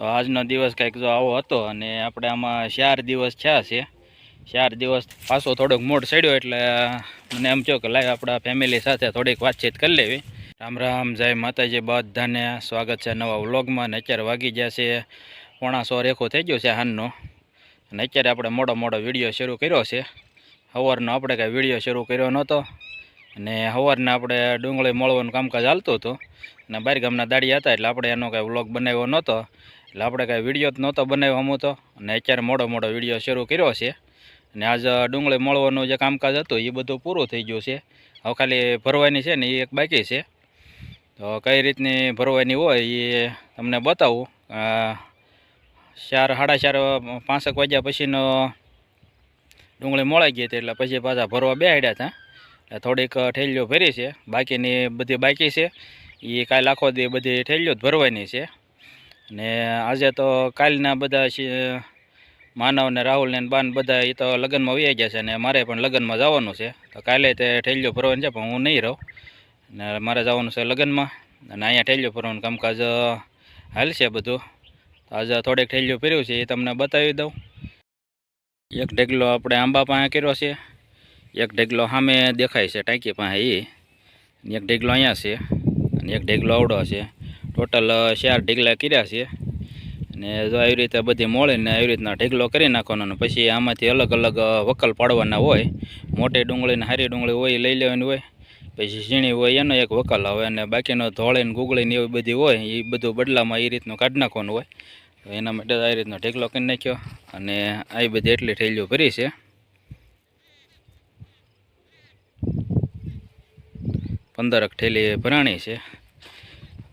તો આજનો દિવસ કંઈક જો આવો હતો અને આપણે આમાં ચાર દિવસ થયા છે. ચાર દિવસ પાછો થોડોક મોડ ચડ્યો એટલે મને એમ થયો કે લાઈવ આપણા ફેમિલી સાથે થોડીક વાતચીત કરી લેવી. રામ રામ, જય માતાજી, બધાને સ્વાગત છે નવા વ્લોગમાં અને અત્યારે વાગી ગયા છે પોણા સો રેખો થઈ ગયો છે હાનનો અને અત્યારે આપણે મોડો મોડો વીડિયો શરૂ કર્યો છે. સવારનો આપણે કાંઈ વીડિયો શરૂ કર્યો નહોતો. અને સવારના આપણે ડુંગળી મળવાનું કામકાજ હાલતું હતું. અને બહાર ગામના દાડી હતા એટલે આપણે એનો કાંઈ વ્લોગ બનાવ્યો નહોતો. એટલે આપણે કાંઈ વીડિયો જ નહોતો બનાવ્યો તો. અને અત્યારે મોડો મોડો વીડિયો શરૂ કર્યો છે. અને આજ ડુંગળી મળવાનું જે કામકાજ હતું એ બધું પૂરું થઈ ગયું છે. હવે ખાલી ભરવાની છે ને એ એક બાકી છે. તો કઈ રીતની ભરવાની હોય એ તમને બતાવું. ચાર, સાડા ચાર, પાંસઠ વાગ્યા પછીનો ડુંગળી મોળાઈ ગઈ હતી, એટલે પછી પાછા ભરવા બેહાડ્યા હતા. એટલે થોડીક ઠેલીઓ ભરી છે. બાકીની બધી બાકી છે. એ કાંઈ લાખો દી બધી ઠેલીઓ જ ભરવાની છે. ને આજે તો કાલના બધા માનવ ને રાહુલ ને બાન બધા એ તો લગ્નમાં વહી ગયા છે ને મારે પણ લગ્નમાં જવાનું છે. તો કાલે તે ઠેલીઓ ભરવાનું છે, પણ હું નહીં રહું. ને મારે જવાનું છે લગ્નમાં. અને અહીંયા ઠેલીઓ ભરવાનું કામકાજ હાલશે બધું. તો આજે થોડીક ઠેલીઓ ફેર્યું છે, એ તમને બતાવી દઉં. એક ઢેગલો આપણે આંબા પાસે કર્યો છે. એક ઢેગલો સામે દેખાય છે, ટાંકી પાસે એ એક ઢેગલો અહીંયા છે. અને એક ઢેગલો આવડો છે. ટોટલ ચાર ઢીકલા કર્યા છે. અને જો આવી રીતે બધી મોળીને આવી રીતના ઢીકલો કરી નાખવાનો અને પછી આમાંથી અલગ અલગ વકલ પાડવાના હોય, મોટી ડુંગળીને સારી ડુંગળી હોય લઈ લેવાની હોય, પછી ઝીણી હોય એનો એક વકલ આવે અને બાકીનો ધોળીને ને ગુગળી ને એવી બધી હોય, એ બધું બદલામાં એ રીતનું કાઢી નાખવાનું હોય. તો એના માટે આ રીતનો ઢીકલો કરી નાખ્યો અને આવી બધી એટલી ઠેલીઓ ભરી છે. પંદરક ઠેલી ભરાણી છે.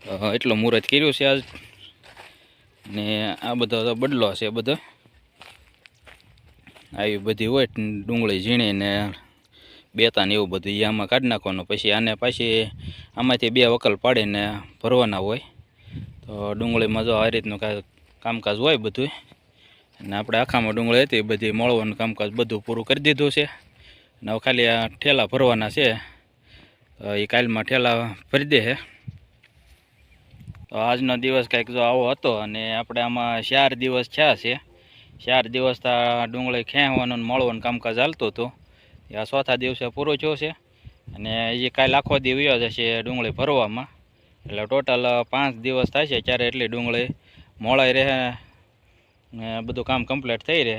એટલો મુહૂર્ત કર્યું છે આજ. ને આ બધો બદલો છે બધો. આવી બધી હોય ડુંગળી ઝીણી ને બેતાને એવું બધું એ આમાં કાઢી નાખવાનું. પછી આને પાછી આમાંથી બે વકલ પાડીને ભરવાના હોય. તો ડુંગળીમાં જો આ રીતનું કામકાજ હોય બધું અને આપણે આખામાં ડુંગળી હતી, બધી મળવાનું કામકાજ બધું પૂરું કરી દીધું છે. અને ખાલી આ ઠેલા ભરવાના છે. એ કાલમાં ઠેલા ભરી દે તો આજનો દિવસ કંઈક જો આવો હતો અને આપણે આમાં ચાર દિવસ થયા છે. ચાર દિવસ ડુંગળી ખેંચવાનું મળવાનું કામકાજ હાલતું હતું. આ ચોથા દિવસે પૂરો થયો છે અને એ કાંઈ લાખો દી વયો જશે ડુંગળી ભરવામાં. એટલે ટોટલ પાંચ દિવસ થાય છે ત્યારે એટલી ડુંગળી મોળાઈ રહે ને બધું કામ કમ્પ્લીટ થઈ રહે.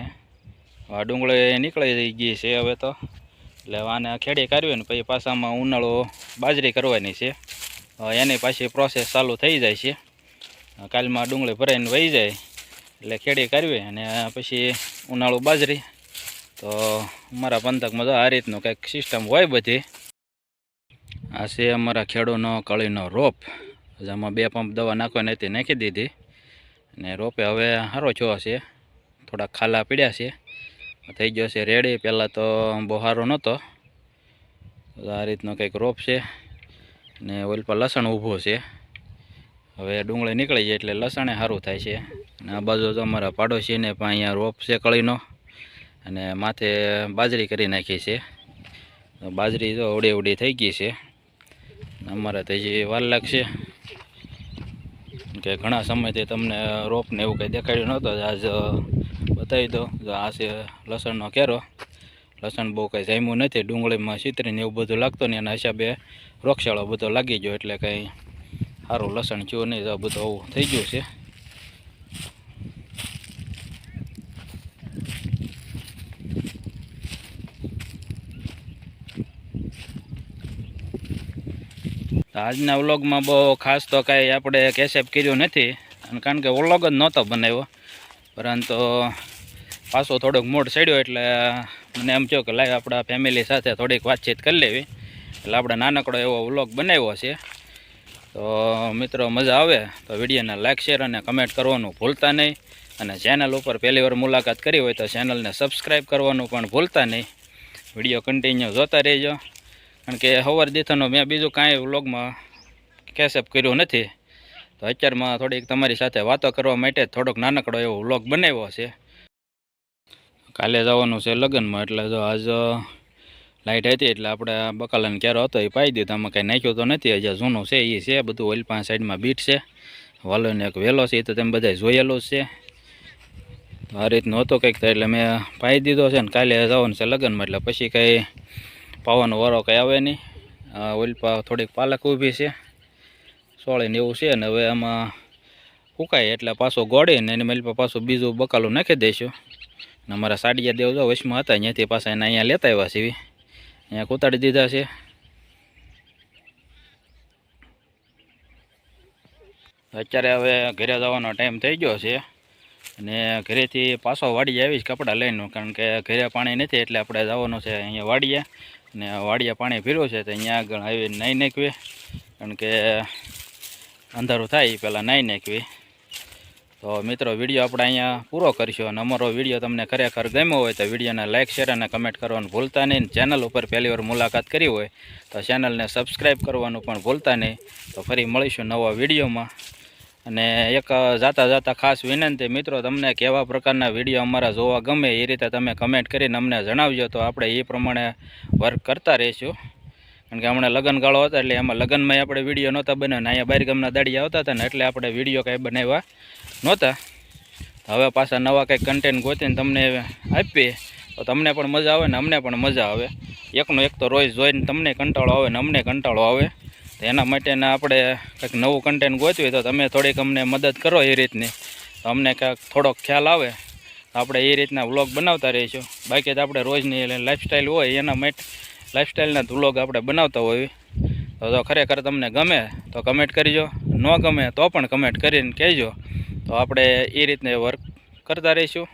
આ ડુંગળી નીકળી ગઈ છે હવે તો. એટલે આને ખેડી કરવી ને પછી પાછામાં ઉનાળો બાજરી કરવાની છે. એની પાછી પ્રોસેસ ચાલુ થઈ જાય છે. કાલમાં ડુંગળી ભરાઈને વહી જાય, એટલે ખેડી કરવી અને પછી ઉનાળું બાજરી. તો અમારા પંથકમાં તો આ રીતનું કંઈક સિસ્ટમ હોય બધી. આ છે અમારા ખેડૂનો કળીનો રોપ. જેમાં બે પંપ દવા નાખવાની હતી, નાખી દીધી. અને રોપે હવે સારો થયો છે. થોડા ખાલા પીડ્યા છે. થઈ ગયો છે રેડી પહેલાં તો બહુ સારો નહોતો. આ રીતનો કંઈક રોપ છે. ને ઓઇલ પર લસણ ઊભો છે. હવે ડુંગળી નીકળી જાય એટલે લસણે સારું થાય છે. અને આ બાજુ તો અમારા પાડોશીને પણ અહીંયા રોપ છે કળીનો. અને માથે બાજરી કરી નાખી છે. બાજરી તો ઉડી ઉડી થઈ ગઈ છે. અમારે તો હજી વાર લાગશે. કે ઘણા સમયથી તમને રોપને એવું કંઈ દેખાડ્યું નહોતો આજ બતાવી દો આ છે લસણનો કેરો. લસણ બહુ કંઈ જામ્યું નથી, ડુંગળીમાં છીતરીને એવું બધું લાગતું નહીં એના હિસાબે રોગશાળો બધો લાગી ગયો એટલે કંઈ સારું લસણ થયું નહીં તો બધું આવું થઈ ગયું છે. આજના વ્લોગમાં બહુ ખાસ તો કાંઈ આપણે કેસેપ કર્યું નથી, અને કારણ કે વ્લોગ જ નહોતો બનાવ્યો, પરંતુ પાછો થોડોક મોડ ચડ્યો એટલે મને એમ થયું કે લાઈવ આપણા ફેમિલી સાથે થોડીક વાતચીત કરી લેવી. એટલે આપણે નાનકડો એવો વ્લોગ બનાવ્યો છે. તો મિત્રો મજા આવે, તો વિડીયોને લાઇક શેર અને કમેન્ટ કરવાનું ભૂલતા નહીં. અને ચેનલ ઉપર પહેલી વાર મુલાકાત કરી હોય તો ચેનલને સબસ્ક્રાઈબ કરવાનું પણ ભૂલતા નહીં. વીડિયો કન્ટિન્યુ જોતા રહેજો. કારણ કે હવાર દીથાનો મેં બીજું કાંઈ વ્લોગમાં કેસઅપ કર્યું નથી. તો અત્યારમાં થોડીક તમારી સાથે વાતો કરવા માટે થોડોક નાનકડો એવો વ્લોગ બનાવ્યો છે. કાલે જવાનું છે લગ્નમાં, એટલે જો આજ લાઇટ હતી એટલે આપણે બકાલાને ક્યારો હતો એ પાઈ દીધો. આમાં કાંઈ નાખ્યું તો નથી, હજી જૂનું છે એ છે, બધું ઓઇલ પાંચ સાઈડમાં બીટ છે. વાલોને એક વહેલો છે એ તો તમે બધા જોયેલો જ છે. આ રીતનું હતો કંઈક થાય એટલે મેં પાઈ દીધો છે ને કાલે જવાનું છે લગ્નમાં, એટલે પછી કંઈ પાવાનો વારો કંઈ આવે નહીં. ઓલપા થોડીક પાલક ઊભી છે, સોળીને એવું છે ને હવે આમાં ફૂંકાય એટલે પાછો ગોળીને એની મેલ પાછું બીજું બકાલું નાખી દઈશું. અમારા સાડિયા દેવ જો વશમાં હતા અહીંયાથી પાછા એને અહીંયા લેતા આવ્યા છીએ. અહીંયા કોતાડી દીધા છે. અત્યારે હવે ઘરે જવાનો ટાઈમ થઈ ગયો છે અને ઘરેથી પાછો વાડીએ આવીશ કપડાં લઈને, કારણ કે ઘરે પાણી નથી એટલે આપણે જવાનું છે અહીંયા વાડીએ. અને વાડીએ પાણી ભીરું છે તો અહીંયા આગળ આવીને નાહી નાખવી કારણ કે અંધારું થાય પહેલાં નાહી નાખવી તો મિત્રો, વીડિયો આપણે અહીંયા પૂરો કરીશું અને અમારો વીડિયો તમને ખરેખર ગમ્યો હોય તો વિડીયોને લાઇક શેર અને કમેન્ટ કરવાનું ભૂલતા નહીં. ચેનલ ઉપર પહેલી વાર મુલાકાત કરી હોય તો ચેનલને સબસ્ક્રાઈબ કરવાનું પણ ભૂલતા નહીં. તો ફરી મળીશું નવા વિડીયોમાં. અને એક જાતા જાતા ખાસ વિનંતી, મિત્રો, તમને કેવા પ્રકારના વીડિયો અમારા જોવા ગમે એ રીતે તમે કમેન્ટ કરીને અમને જણાવજો. તો આપણે એ પ્રમાણે વર્ક કરતા રહીશું. કારણ કે હમણાં લગ્નગાળો હતા એટલે એમાં લગ્નમાં આપણે વીડિયો નહોતા બનાવ્યા અહીંયા બહાર ગામના દાડી આવતા હતા ને એટલે આપણે વીડિયો કાંઈ બનાવ્યા નહોતા. હવે પાછા નવા કંઈક કન્ટેન્ટ ગોતીને તમને આપીએ. તો તમને પણ મજા આવે ને અમને પણ મજા આવે. એકનો એક તો રોજ જોઈને તમને કંટાળો આવે ને અમને કંટાળો આવે. તો એના માટેને આપણે કંઈક નવું કન્ટેન્ટ ગોતવી તો તમે થોડીક અમને મદદ કરો એ રીતની. તો અમને કાંઈક થોડોક ખ્યાલ આવે. તો આપણે એ રીતના વ્લોગ બનાવતા રહીશું. બાકી તો આપણે રોજની લાઈફસ્ટાઈલ હોય એના માટે લાઈફસ્ટાઈલના વ્લોગ આપણે બનાવતા હોઈએ તો તો ખરેખર તમને ગમે, તો કમેન્ટ કરજો. ન ગમે તો પણ કમેન્ટ કરીને કહેજો. તો આપણે એ રીતને વર્ક કરતા રહીશું.